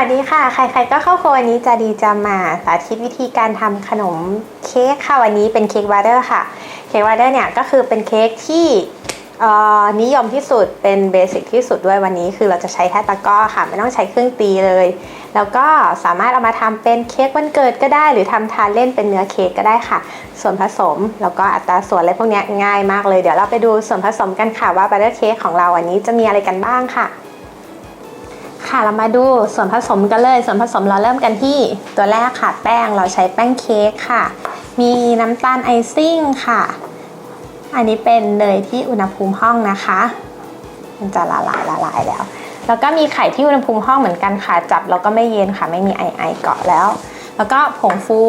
วัสดีค่ะ ใครๆก็เข้าครัววันนี้จะดีจะมาสาธิตวิธีการทำขนมเค้กค่ะวันนี้เป็นเค้กบัตเตอร์ค่ะ เค้กบัตเตอร์เนี่ยก็คือเป็นเค้กที่นิยมที่สุดเป็นเบสิกที่สุดด้วยวันนี้คือเราจะใช้แค่ตะกร้อค่ะ ไม่ต้องใช้เครื่องตีเลย แล้วก็สามารถเอามาทำเป็นเค้กวันเกิดก็ได้ หรือทำทานเล่นเป็นเนื้อเค้กก็ได้ค่ะ ส่วนผสมแล้วก็อัตราส่วนอะไรพวกนี้ง่ายมากเลยเดี๋ยวเราไปดูส่วนผสมกันค่ะว่าบัตเตอร์เค้กของเราวันนี้จะมีอะไรกันบ้างค่ะ ค่ะเรามาดูส่วนผสมกันเลย ส่วนผสมเราเริ่มกันที่ตัวแรกค่ะแป้งเราใช้แป้งเค้กค่ะ มีน้ำตาลไอซิ่งค่ะ อันนี้เป็นเนยที่อุณหภูมิห้องนะคะ มันจะละลายละลายแล้ว แล้วก็มีไข่ที่อุณหภูมิห้องเหมือนกันค่ะจับแล้วก็ไม่เย็นค่ะ ไม่มีไอไอเกาะแล้ว แล้วก็ผงฟู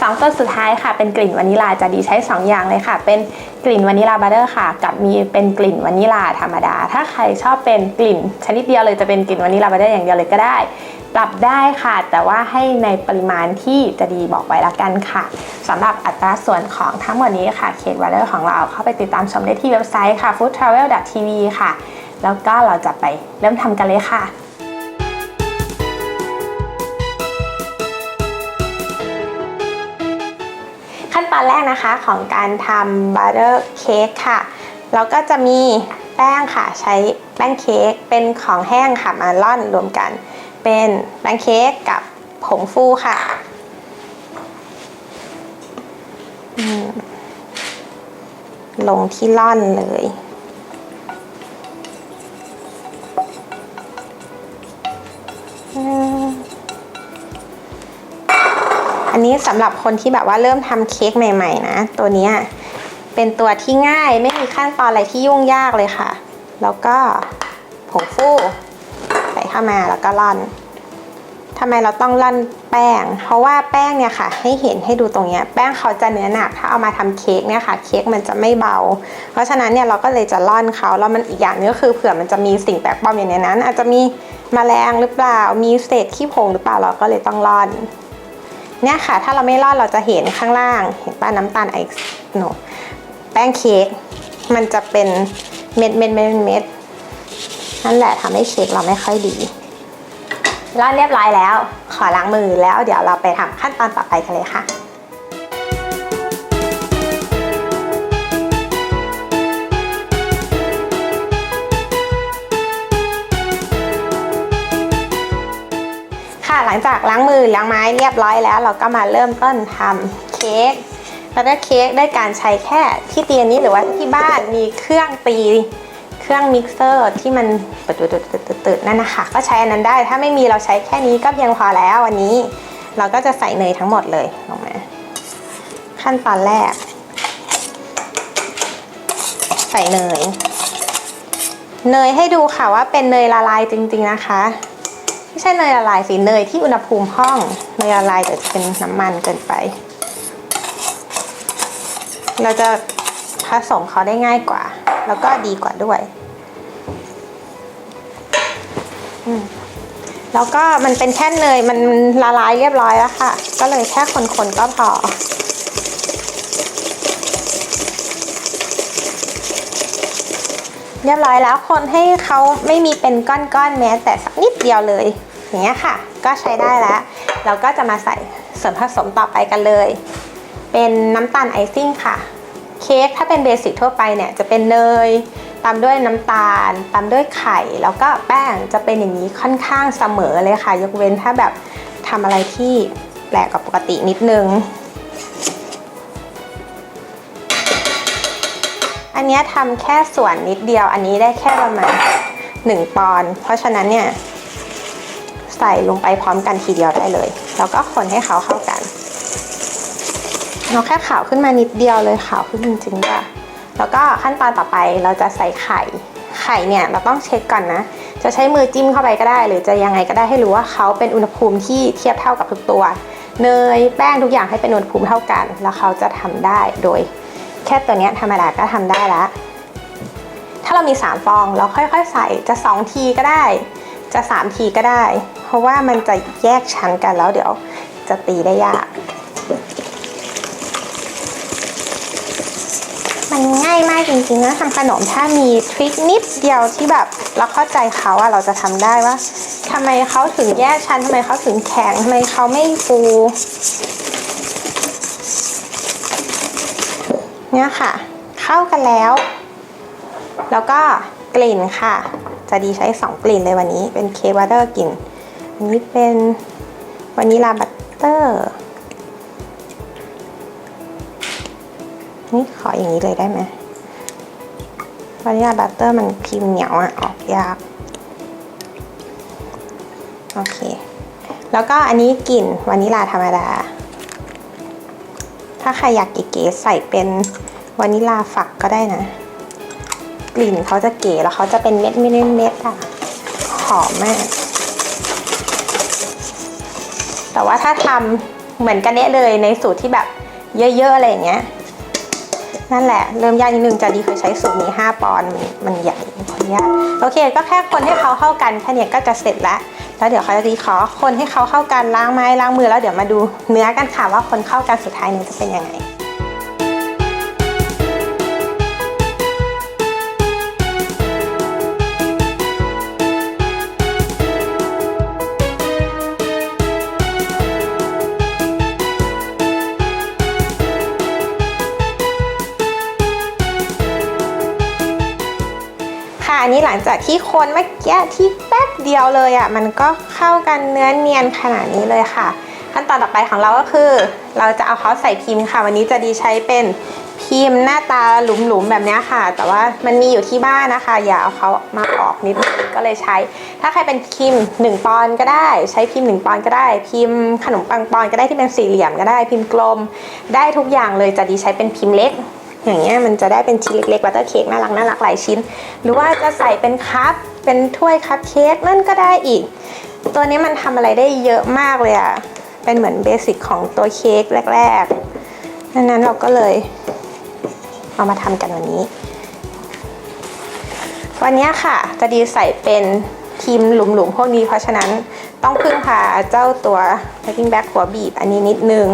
สองตัวสุดท้ายค่ะ เป็นกลิ่นวานิลาจะดีใช้ 2 อย่างเลยค่ะ เป็นกลิ่นวานิลาบัตเตอร์ค่ะ กับมีเป็นกลิ่นวานิลาธรรมดา ถ้าใครชอบเป็นกลิ่นชนิดเดียวเลยจะเป็นกลิ่นวานิลาบัตเตอร์อย่างเดียวเลยก็ได้ ปรับได้ค่ะ แต่ว่าให้ในปริมาณที่จะดีบอกไว้ละกันค่ะสำหรับอัตราส่วนของทั้งหมดนี้ค่ะเค้กบัตเตอร์ของเราเข้าไปติดตามชมได้ที่เว็บไซต์ค่ะ foodtravel.tv ค่ะ แล้วก็เราจะไปเริ่มทำกันเลยค่ะ ตอนแรกนะคะของการทำบัตเตอร์เค้กค่ะ เราก็จะมีแป้งค่ะใช้แป้งเค้กเป็นของแห้งค่ะมาร่อนรวมกัน เป็นแป้งเค้กกับผงฟูค่ะลงที่ร่อนเลย นี้สำหรับคนที่แบบว่าเริ่มทำเค้กใหม่ ๆ นะ ตัวเนี้ยเป็นตัวที่ง่ายไม่มีขั้นตอนอะไรที่ยุ่งยากเลยค่ะ แล้วก็ผงฟูใส่เข้ามาแล้วก็ร่อนทำไมเราต้องร่อนแป้ง เพราะว่าแป้งเนี่ยค่ะ ให้เห็นให้ดูตรงเนี้ยแป้งเขาจะเนื้อหนักถ้าเอามาทำเค้กเนี่ยค่ะ เค้กมันจะไม่เบา เพราะฉะนั้นเนี่ยเราก็เลยจะร่อนเขาแล้วมันอีกอย่างนึงก็คือเผื่อมันจะมีสิ่งแปลกปลอมอยู่ในนั้น อาจจะมีแมลงหรือเปล่ามีเศษขี้ผงหรือเปล่าเราก็เลยต้องร่อน เนี่ยค่ะ ถ้าเราไม่รอดเราจะเห็นข้างล่าง เห็นป้าน้ำตาลไอโนแป้งเค้กมันจะเป็นเม็ดเม็ดเม็ดเม็ดนั่นแหละทำให้เค้กเราไม่ค่อยดีรอดเรียบร้อยแล้ว ขอล้างมือแล้วเดี๋ยวเราไปทำขั้นตอนต่อไปกันเลยค่ะ งจากล้างมือล้างไม้เรียบร้อยแล้ว เราก็มาเริ่มต้นทำเค้กแล้วก็เค้กได้การใช้แค่ที่เตียงนี้หรือว่าที่บ้านมีเครื่องตีเครื่องมิกเซอร์ที่มันตืดๆนั่นนะคะก็ใช้อันนั้นได้ถ้าไม่มีเราใช้แค่นี้ก็เพียงพอแล้ววันนี้ เราก็จะใส่เนยทั้งหมดเลยลงมาขั้นตอนแรก ใส่เนย เนยให้ดูค่ะว่าเป็นเนยละลายจริง ๆนะคะ ไม่ใช่เนยละลายสิเนยที่อุณหภูมิห้องเนยละลายแต่เป็นน้ำมันเกินไป เราจะผสมเขาได้ง่ายกว่า แล้วก็ดีกว่าด้วยแล้วก็มันเป็นแค่เนยมันละลายเรียบร้อยแล้วค่ะ ก็เลยแค่คนๆก็พอ เรียบร้อยแล้วคนให้เขาไม่มีเป็นก้อนๆแม้แต่สักนิดเดียวเลย อย่างเงี้ยค่ะ ก็ใช้ได้แล้ว เราก็จะมาใส่ส่วนผสมต่อไปกันเลย เป็นน้ำตาลไอซิ่งค่ะ เค้กถ้าเป็นเบสิกทั่วไปเนี่ยจะเป็นเนยตามด้วยน้ำตาล ตามด้วยไข่ แล้วก็แป้งจะเป็นอย่างนี้ค่อนข้างเสมอเลยค่ะ ยกเว้นถ้าแบบทำอะไรที่แปลกกว่าปกตินิดนึง นนี้ทำแค่ส่วนนิดเดียว อันนี้ได้แค่ประมาณ1ปอนด์เพราะฉะนั้นเนี่ยใส่ลงไปพร้อมกันทีเดียวได้เลย แล้วก็คนให้เขาเข้ากันเราแค่ขาวขึ้นมานิดเดียวเลยขาวขึ้นจริงๆด้วยแล้วก็ขั้นตอนต่อไปเราจะใส่ไข่ ไข่เนี่ยเราต้องเช็คก่อนนะ จะใช้มือจิ้มเข้าไปก็ได้ หรือจะยังไงก็ได้ให้รู้ว่าเขาเป็นอุณหภูมิที่เทียบเท่ากับทุกตัว เนยแป้งทุกอย่างให้เป็นอุณหภูมิเท่ากัน แล้วเขาจะทำได้โดย แค่ตัวนี้ธรรมดาก็ทำได้แล้วถ้าเรามี 3 ฟองเราค่อยๆ ใส่จะ 2 ทีก็ได้ จะ 3 ทีก็ได้ เพราะว่ามันจะแยกชั้นกันแล้วเดี๋ยวจะตีได้ยาก มันง่ายมากจริงๆนะทำขนมถ้ามีทริคนิดเดียวที่แบบเราเข้าใจเขาอะเราจะทำได้ว่าทำไมเขาถึงแยกชั้นทำไมเขาถึงแข็งทำไมเขาไม่ฟู เนี่ยค่ะ เข้ากันแล้ว แล้วก็กลิ่นค่ะ จะดีใช้สองกลิ่นเลยวันนี้เป็นเคบัตเตอร์กลิ่นอันนี้เป็นวานิลาบัตเตอร์นี่ขออย่างนี้เลยได้ไหมวานิลาบัตเตอร์มันพิมพ์เหนียวอะออกยากโอเค แล้วก็อันนี้กลิ่นวานิลาธรรมดา ถ้าใครอยากเก๋ๆใส่เป็นวานิลาฝักก็ได้นะ กลิ่นเขาจะเก๋แล้วเขาจะเป็นเม็ดเม็ดเม็ดๆอะหอมมาก แต่ว่าถ้าทำเหมือนกันเนี้ยเลยในสูตรที่แบบเยอะๆอะไรอย่างเงี้ยนั่นแหละ เริ่มยากนิดนึงจะดีเคยใช้สูตรนี้ 5 ปอนด์มันใหญ่ขออนุญาตโอเค ก็แค่คนให้เขาเข้ากันแค่นี้ก็จะเสร็จแล้ว แล้วเดี๋ยวเขาจะรีขอคนให้เขาเข้ากันล้างไม้ล้างมือแล้วเดี๋ยวมาดูเนื้อกันค่ะว่าคนเข้ากันสุดท้ายนี้จะเป็นยังไง หลังจากที่คนเมื่อกี้ที่แป๊บเดียวเลยอะมันก็เข้ากันเนื้อเนียนขนาดนี้เลยค่ะ ขั้นตอนต่อไปของเราก็คือ เราจะเอาเขาใส่พิมพ์ค่ะ วันนี้จะดีใช้เป็นพิมพ์หน้าตาหลุมๆแบบนี้ค่ะ แต่ว่ามันมีอยู่ที่บ้านนะคะ อย่าเอาเขามาออกนิดนึงก็เลยใช้ ถ้าใครเป็นพิมพ์1ปอนก็ได้ ใช้พิมพ์1ปอนก็ได้ พิมพ์ขนมปังปอนก็ได้ที่เป็นสี่เหลี่ยมก็ได้พิมพ์กลม ได้ทุกอย่างเลยจะดีใช้เป็นพิมพ์เล็ก อย่างเงี้ยมันจะได้เป็นชิ้นเล็กๆบัตเตอร์เค้กน่ารักน่ารักหลายชิ้น หรือว่าจะใส่เป็นคัพเป็นถ้วยคัพเค้กนั่นก็ได้อีก ตัวนี้มันทำอะไรได้เยอะมากเลยอะ่ะเป็นเหมือนเบสิกของตัวเค้กแรกๆดังนั้นเราก็เลยเอามาทำกันวันนี้ วันนี้ค่ะจะดีใส่เป็นพิมหลุมๆพวกนี้เพราะฉะนั้นต้องพึ่งพาเจ้าตัว packing bag หัวบีบอันนี้นิดนึง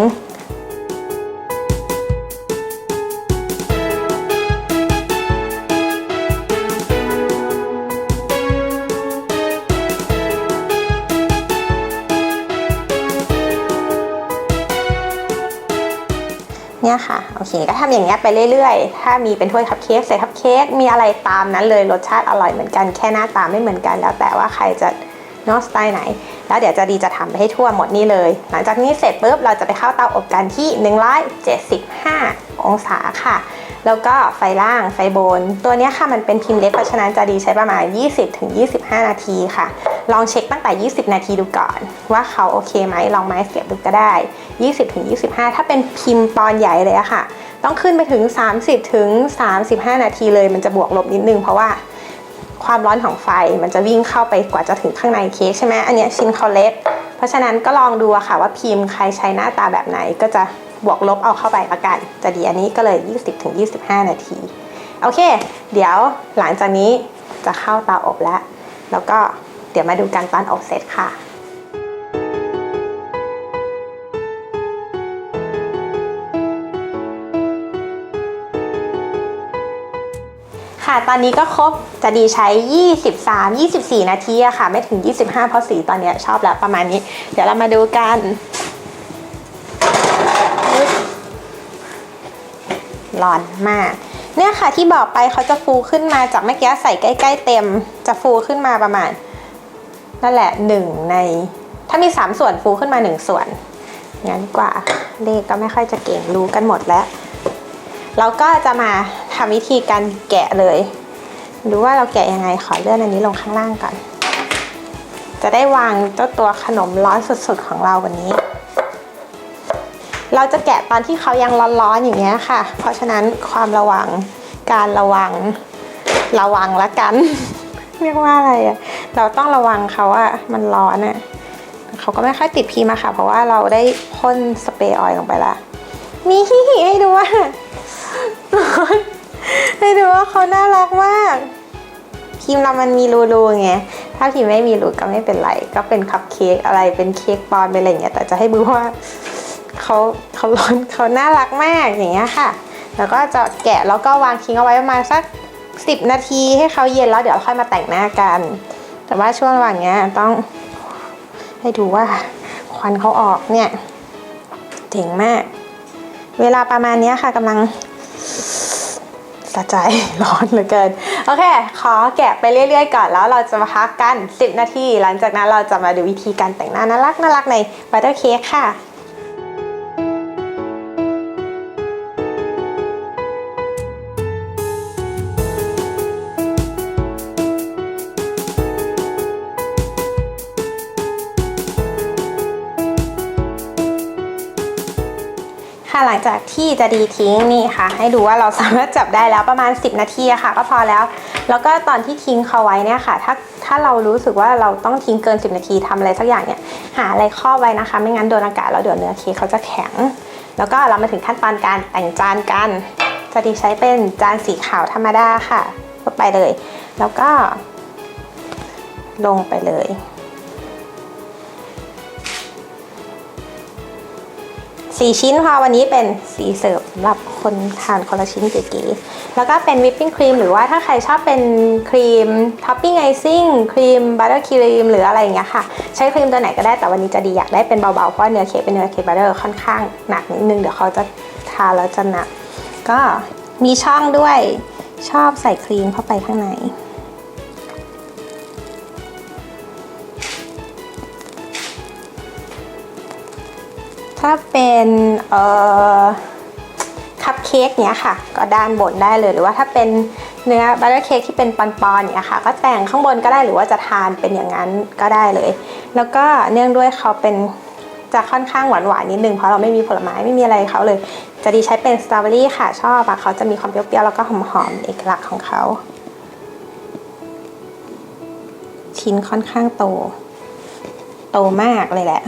เนี่ยค่ะโอเคก็ทำอย่างเงี้ยไปเรื่อยๆ ถ้ามีเป็นถ้วยคัพเค้กใส่คัพเค้กมีอะไรตามนั้นเลยรสชาติอร่อยเหมือนกันแค่หน้าตาไม่เหมือนกัน แล้วแต่ว่าใครจะเนอะสไตล์ไหน แล้วเดี๋ยวจะดีจะทำไปให้ทั่วหมดนี่เลย หลังจากนี้เสร็จปุ๊บเราจะไปเข้าเตาอบกันที่ 175 องศาค่ะ แล้วก็ไฟล่างไฟบน ตัวนี้ค่ะมันเป็นพิมพ์เล็กเพราะฉะนั้นจะดีใช้ประมาณ 20-25 นาทีค่ะ ลองเช็คตั้งแต่ 20 นาทีดูก่อน ว่าเขาโอเคไหมลองไม้เสียบดูก็ได้ 20-25 ถ้าเป็นพิมพ์ปอนใหญ่เลยอะค่ะ ต้องขึ้นไปถึง 30ถึง35 นาทีเลยมันจะบวกลบนิดนึงเพราะว่าความร้อนของไฟมันจะวิ่งเข้าไปกว่าจะถึงข้างในเค้กใช่ไหมอันนี้ชิ้นเขาเล็กเพราะฉะนั้นก็ลองดูอะค่ะว่าพิมพ์ใครใช้หน้าตาแบบไหนก็จะ บวกลบเอาเข้าไปละกัน จะดีอันนี้ก็เลย 20-25 นาที โอเค เดี๋ยวหลังจากนี้จะเข้าเตาอบแล้ว แล้วก็เดี๋ยวมาดูกันตอนอบเสร็จค่ะค่ะตอนนี้ก็ครบจะดีใช้ 23 24 นาทีอะค่ะ ไม่ถึง 25 เพราะสีตอนเนี้ยชอบแล้วประมาณนี้ เดี๋ยวเรามาดูกัน ร้อนมาก เนี่ยค่ะที่บอกไปเขาจะฟูขึ้นมาจากเมื่อกี้ใส่ใกล้ๆเต็ม จะฟูขึ้นมาประมาณนั่นแหละหนึ่งใน ถ้ามี 3 ส่วนฟูขึ้นมา 1 ส่วน งั้นกว่าเลขก็ไม่ค่อยจะเก่งรู้กันหมดแล้ว เราก็จะมาทำวิธีการแกะเลย ดูว่าเราแกะยังไงขอเลื่อนอันนี้ลงข้างล่างก่อน จะได้วางเจ้าตัวขนมร้อนสุดๆของเราวันนี้ เราจะแกะตอนที่เขายังร้อนๆอย่างเงี้ยค่ะ เพราะฉะนั้นความระวังการระวังระวังละกัน เรียกว่าอะไรอะเราต้องระวังเขาอะมันร้อนอะเขาก็ไม่ค่อยติดพีมาค่ะ เพราะว่าเราได้พ่นสเปรย์ออยล์ลงไปละนี่ให้ดูว่าให้ดูว่าเขาน่ารักมากพิมเรามันมีรูๆไง ถ้าพิมไม่มีรูก็ไม่เป็นไร ก็เป็นคัพเค้กอะไร เป็นเค้กปอนเป็นอะไรอย่างเงี้ย แต่จะให้ดูว่า เขาเขาร้อนเขาน่ารักมากอย่างเงี้ยค่ะ แล้วก็จะแกะแล้วก็วางทิ้งเอาไว้ประมาณสักสิบนาทีให้เขาเย็นแล้วเดี๋ยวค่อยมาแต่งหน้ากัน แต่ว่าช่วงระหว่างเนี้ยต้องให้ดูว่าควันเขาออกเนี่ยเจ๋งมาก เวลาประมาณนี้ค่ะกำลังสะใจร้อนเหลือเกิน โอเค ขอแกะไปเรื่อยๆก่อนแล้วเราจะมาพักกัน 10 นาที หลังจากนั้นเราจะมาดูวิธีการแต่งหน้าน่ารักน่ารักในบัตเตอร์เค้กค่ะ ลังจากที่จะดีทิ้งนี่ค่ะ ให้ดูว่าเราสามารถจับได้แล้วประมาณ 10 นาทีอะค่ะ ก็พอแล้ว แล้วก็ตอนที่ทิ้งเขาไว้เนี่ยค่ะ ถ้าถ้าเรารู้สึกว่าเราต้องทิ้งเกิน 10 นาทีทำอะไรสักอย่างเนี่ยหาอะไรครอบไว้นะคะ ไม่งั้นโดนอากาศแล้วเดี๋ยวเนื้อเค้กเขาจะแข็ง แล้วก็เรามาถึงขั้นตอนการแต่งจานกัน จะดีใช้เป็นจานสีขาวธรรมดาค่ะก็ไปเลย แล้วก็ ลงไปเลย สี่ชิ้นค่ะวันนี้เป็นสีเสิร์ฟสำหรับคนทานคนละชิ้นเก๋ๆแล้วก็เป็นวิปปิ้งครีมหรือว่าถ้าใครชอบเป็นครีมท็อปปิ้งไอซิ่งครีมบัตเตอร์ครีมหรืออะไรอย่างเงี้ยค่ะ ใช้ครีมตัวไหนก็ได้แต่วันนี้จะดีอยากได้เป็นเบาๆเพราะเนื้อเค้กเป็นเนื้อเค้กบัตเตอร์ค่อนข้างหนักนิดนึงเดี๋ยวเขาจะทาแล้วจะหนัก ก็มีช่องด้วยชอบใส่ครีมเข้าไปข้างใน ถ้าเป็นเอ่อคัพเค้กเนี้ยค่ะ ก็ด้านบนได้เลยหรือว่าถ้าเป็นเนื้อบัตเตอร์เค้กที่เป็นปอนๆเนี้ยค่ะ ก็แต่งข้างบนก็ได้หรือว่าจะทานเป็นอย่างนั้นก็ได้เลย แล้วก็เนื่องด้วยเขาเป็นจะค่อนข้างหวานหวานนิดนึงเพราะเราไม่มีผลไม้ไม่มีอะไรเขาเลย จะดีใช้เป็นสตรอเบอรี่ค่ะชอบอะเขาจะมีความเปรี้ยวๆแล้วก็หอมๆเอกลักษณ์ของเขา ชิ้นค่อนข้างโต โตมากเลยแหละ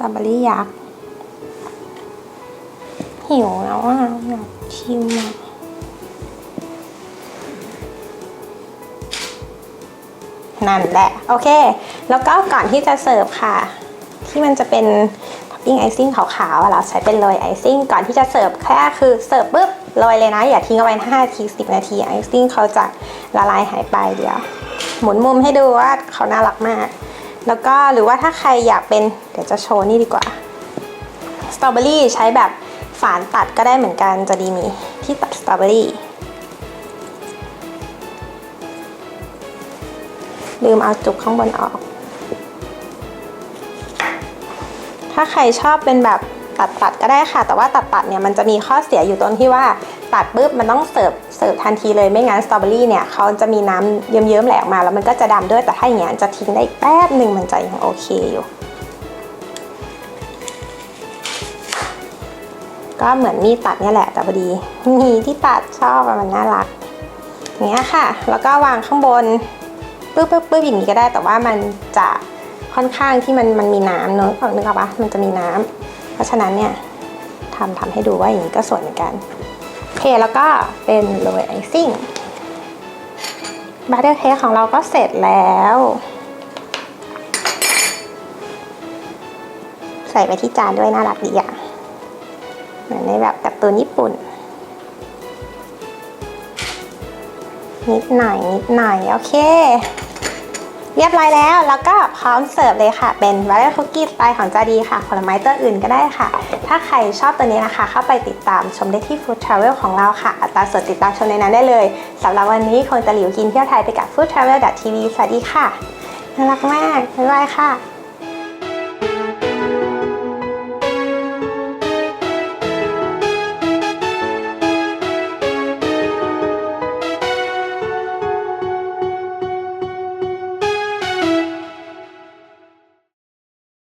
ตรอเบอรี่ยักษ์หิวแล้วอะอยากชิมอะนั่นแหละ โอเค แล้วก็ก่อนที่จะเสิร์ฟค่ะ ที่มันจะเป็นท็อปปิ้งไอซิ่งขาวๆเราใช้เป็นโรยไอซิ่งก่อนที่จะเสิร์ฟแค่คือเสิร์ฟปุ๊บโรยเลยนะ อย่าทิ้งเอาไว้5นาที10 นาทีไอซิ่งเขาจะละลายหายไปเดี๋ยว หมุนมุมให้ดูว่าเขาน่ารักมาก แล้วก็หรือว่าถ้าใครอยากเป็น เดี๋ยวจะโชว์นี่ดีกว่าสตรอเบอรี่ใช้แบบฝานตัดก็ได้เหมือนกันจะดีมีที่ตัดสตรอเบอรี่ลืมเอาจุกข้างบนออก ถ้าใครชอบเป็นแบบตัดตัดก็ได้ค่ะ แต่ว่าตัดตัดเนี่ยมันจะมีข้อเสียอยู่ตรงที่ว่า ตัดปุ๊บมันต้องเสิร์ฟเสิร์ฟทันทีเลยไม่งั้นสตรอเบอรี่เนี่ยเขาจะมีน้ำเยิ้มๆแหลกมา แล้วมันก็จะดำด้วยแต่ถ้าอย่างเงี้ยจะทิ้งได้แป๊บหนึ่งมันจะยังโอเคอยู่ ก็เหมือนมีตัดเนี่ยแหละแต่พอดีมีที่ตัดชอบมันน่ารักอย่างเงี้ยค่ะ แล้วก็วางข้างบนปึ๊บปึ๊บปึ๊บอย่างนี้ก็ได้แต่ว่ามันจะค่อนข้างที่มันมันมีน้ำเนอะนึกออกปะมันจะมีน้ำเพราะฉะนั้นเนี่ยทำทำให้ดูว่าอย่างนี้ก็สวยเหมือนกัน โอเคแล้วก็เป็นโรยไอซิ่งบัตเตอร์เค้กของเราก็เสร็จแล้ว ใส่ไปที่จานด้วยน่ารักดีอะเหมือนในแบบการ์ตูนญี่ปุ่น นิดหน่อยนิดหน่อยโอเค เรียบร้อยแล้วแล้วก็พร้อมเสิร์ฟเลยค่ะ เป็นวาเลคุกกี้สไตล์ของจาดีค่ะ ผลไม้ตัวอื่นก็ได้ค่ะ ถ้าใครชอบตัวนี้นะคะ เข้าไปติดตามชมได้ที่ Food Travel ของเราค่ะ อัตราส่วนติดตามชมในนั้นได้เลยสำหรับวันนี้คงจะหลิวกินเที่ยวไทยไปกับ Food Travel TV สวัสดีค่ะน่ารักมากบ๊ายบายค่ะ